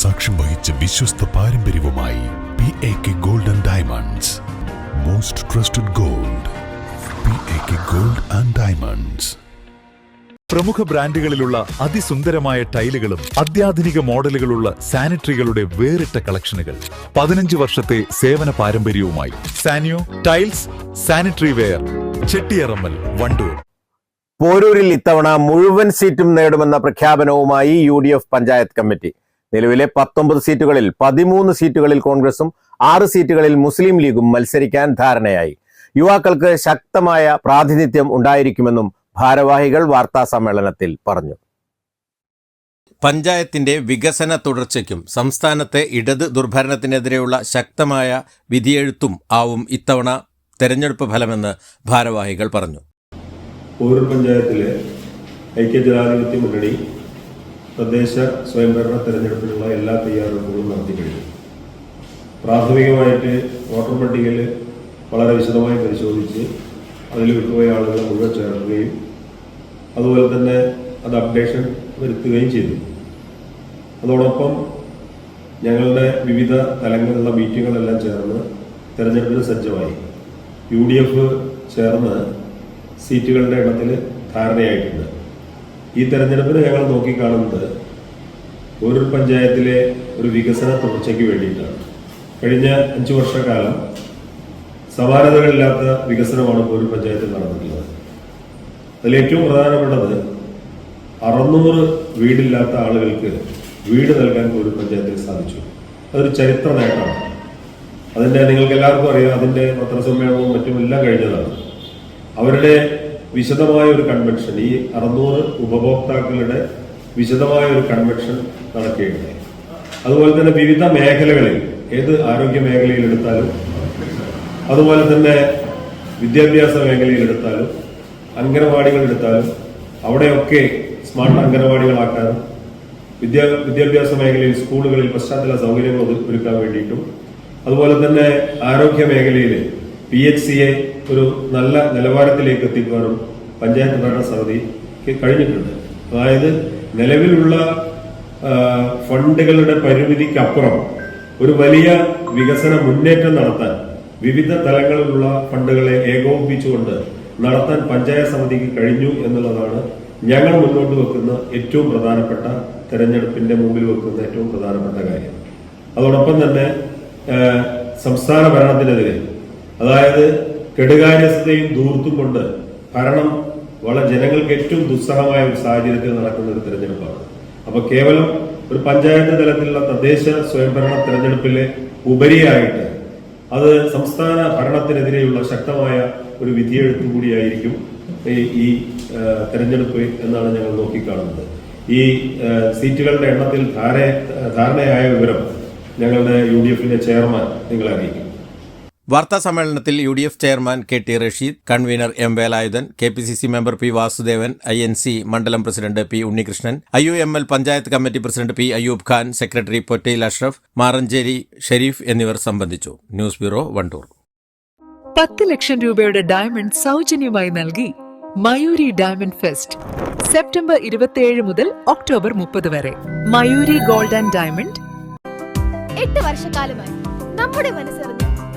സാക്ഷ്യം വഹിച്ച വിശ്വസ്ത പാരമ്പര്യവുമായി P A K gold and diamonds most trusted gold P A K gold and diamonds പ്രമുഖ ബ്രാൻഡുകളിലുള്ള അതിസുന്ദരമായ ടൈലുകളും അത്യാധുനിക മോഡലുകളുള്ള സാനിറ്ററികളുടെ വേറിട്ട കളക്ഷനുകൾ പതിനഞ്ച് വർഷത്തെ സേവന പാരമ്പര്യവുമായി Sanyo tiles sanitary ware Chettiyarammal Wandoor. പോരൂരിൽ ഇത്തവണ മുഴുവൻ സീറ്റും നേടുമെന്ന പ്രഖ്യാപനവുമായി U D F panchayat committee. നിലവിലെ പത്തൊമ്പത് സീറ്റുകളിൽ പതിമൂന്ന് സീറ്റുകളിൽ കോൺഗ്രസും ആറ് സീറ്റുകളിൽ മുസ്ലിം ലീഗും മത്സരിക്കാൻ ധാരണയായി. യുവാക്കൾക്ക് ശക്തമായ പ്രാതിനിധ്യം ഉണ്ടായിരിക്കുമെന്നും ഭാരവാഹികൾ വാർത്താ സമ്മേളനത്തിൽ പറഞ്ഞു. പഞ്ചായത്തിന്റെ വികസന തുടർച്ചയ്ക്കും സംസ്ഥാനത്തെ ഇടത് ദുർഭരണത്തിനെതിരെയുള്ള ശക്തമായ വിധിയെഴുത്തും ആവും ഇത്തവണ തെരഞ്ഞെടുപ്പ് ഫലമെന്ന് ഭാരവാഹികൾ പറഞ്ഞു. ഓരോ പഞ്ചായത്തിലെ ഐക്യ ജനാധിപത്യ മുന്നണി തദ്ദേശ സ്വയംഭരണ തെരഞ്ഞെടുപ്പിനുള്ള എല്ലാ തയ്യാറെടുപ്പുകളും നടത്തി കഴിഞ്ഞു. പ്രാഥമികമായിട്ട് വോട്ടർ പട്ടികയിൽ വളരെ വിശദമായി പരിശോധിച്ച് അതിൽ വിട്ടുപോയ ആളുകളെ മുഴുവൻ ചേർക്കുകയും അതുപോലെ തന്നെ അത് അപ്ഡേഷൻ വരുത്തുകയും ചെയ്തു. അതോടൊപ്പം ഞങ്ങളുടെ വിവിധ തലങ്ങളിലുള്ള മീറ്റിങ്ങുകളെല്ലാം ചേർന്ന് തെരഞ്ഞെടുപ്പിന് സജ്ജമായി. യു ഡി എഫ് ചേർന്ന് സീറ്റുകളുടെ എണ്ണത്തിൽ ധാരണയായിട്ടുണ്ട്. ഈ തെരഞ്ഞെടുപ്പിന് ഞങ്ങൾ നോക്കിക്കാണുന്നത് ഒരു പഞ്ചായത്തിലെ ഒരു വികസന തുടർച്ചയ്ക്ക് വേണ്ടിയിട്ടാണ്. കഴിഞ്ഞ അഞ്ച് വർഷക്കാലം സമാനതകളില്ലാത്ത വികസനമാണ് ഒരു പഞ്ചായത്തിൽ നടന്നിട്ടുള്ളത്. അതിൽ ഏറ്റവും പ്രധാനപ്പെട്ടത് അറുന്നൂറ് വീടില്ലാത്ത ആളുകൾക്ക് വീട് നൽകാൻ ഒരു പഞ്ചായത്തിൽ സാധിച്ചു. അതൊരു ചരിത്ര നേട്ടമാണ്. അതിന്റെ നിങ്ങൾക്ക് എല്ലാവർക്കും അറിയാം അതിന്റെ പത്രസമ്മേളനവും മറ്റും എല്ലാം കഴിഞ്ഞതാണ്. അവരുടെ വിശദമായ ഒരു കൺവെൻഷൻ ഈ അറുന്നൂറ് ഉപഭോക്താക്കളുടെ വിശദമായ ഒരു കൺവെൻഷൻ നടക്കുകയുണ്ടായി അതുപോലെ തന്നെ വിവിധ മേഖലകളിൽ ഏത് ആരോഗ്യ മേഖലയിൽ എടുത്താലും അതുപോലെ തന്നെ വിദ്യാഭ്യാസ മേഖലയിൽ എടുത്താലും അംഗനവാടികൾ എടുത്താലും അവിടെയൊക്കെ സ്മാർട്ട് അംഗനവാടികളാക്കാനും വിദ്യാ വിദ്യാഭ്യാസ മേഖലയിൽ സ്കൂളുകളിൽ പശ്ചാത്തല സൗകര്യങ്ങൾ ഒരുക്കാൻ വേണ്ടിയിട്ടും അതുപോലെ തന്നെ ആരോഗ്യ മേഖലയിൽ പി എച്ച് സിയെ ഒരു നല്ല നിലവാരത്തിലേക്ക് എത്തിക്കുവാനും പഞ്ചായത്ത് ഭരണസമിതിക്ക് കഴിഞ്ഞിട്ടുണ്ട്. അതായത് നിലവിലുള്ള ഫണ്ടുകളുടെ പരിമിതിക്കപ്പുറം ഒരു വലിയ വികസന മുന്നേറ്റം നടത്താൻ വിവിധ തലങ്ങളിലുള്ള ഫണ്ടുകളെ ഏകോപിപ്പിച്ചുകൊണ്ട് നടത്താൻ പഞ്ചായത്ത് സമിതിക്ക് കഴിഞ്ഞു എന്നുള്ളതാണ് ഞങ്ങൾ മുന്നോട്ട് വെക്കുന്ന ഏറ്റവും പ്രധാനപ്പെട്ട തെരഞ്ഞെടുപ്പിന്റെ മുമ്പിൽ വെക്കുന്ന ഏറ്റവും പ്രധാനപ്പെട്ട കാര്യം. അതോടൊപ്പം തന്നെ സംസ്ഥാന ഭരണത്തിനെതിരെ അതായത് കെടുകാര്യസ്ഥതയും ദൂർത്തും കൊണ്ട് ഭരണം വളരെ ജനങ്ങൾക്ക് ഏറ്റവും ദുസ്സഹമായ ഒരു സാഹചര്യത്തിൽ നടക്കുന്ന ഒരു തെരഞ്ഞെടുപ്പാണ്. അപ്പൊ കേവലം ഒരു പഞ്ചായത്ത് തലത്തിലുള്ള തദ്ദേശ സ്വയംഭരണ തെരഞ്ഞെടുപ്പിലെ ഉപരിയായിട്ട് അത് സംസ്ഥാന ഭരണത്തിനെതിരെയുള്ള ശക്തമായ ഒരു വിധിയെഴുത്തു കൂടിയായിരിക്കും ഈ- തെരഞ്ഞെടുപ്പ് എന്നാണ് ഞങ്ങൾ നോക്കിക്കാണുന്നത്. ഈ സീറ്റുകളുടെ എണ്ണത്തിൽ ധാര ധാരണയായ വിവരം ഞങ്ങളുടെ യു ഡി എഫിന്റെ ചെയർമാൻ നിങ്ങളെ അറിയിക്കും. വാർത്താ സമ്മേളനത്തിൽ U D F chairman K T Rasheed convener M Velayudhan K P C C member P Vasudevan I N C മണ്ഡലം president P Unnikrishnan I U M L panchayat committee president P Ayyub Khan secretary Pottayil Ashraf Maranchery Shareef എന്നിവർ സംബന്ധിച്ചു. News bureau Wandoor. പത്ത് ലക്ഷം രൂപയുടെ diamond സൗജന്യമായി നൽകി Mayuri diamond fest September ഇരുപത്തിയേഴ് മുതൽ ഒക്ടോബർ മുപ്പത് വരെ. Mayoori gold and diamond. എട്ട് വർഷക്കാലമായി നമ്മുടെ മനസ്സറിഞ്ഞ്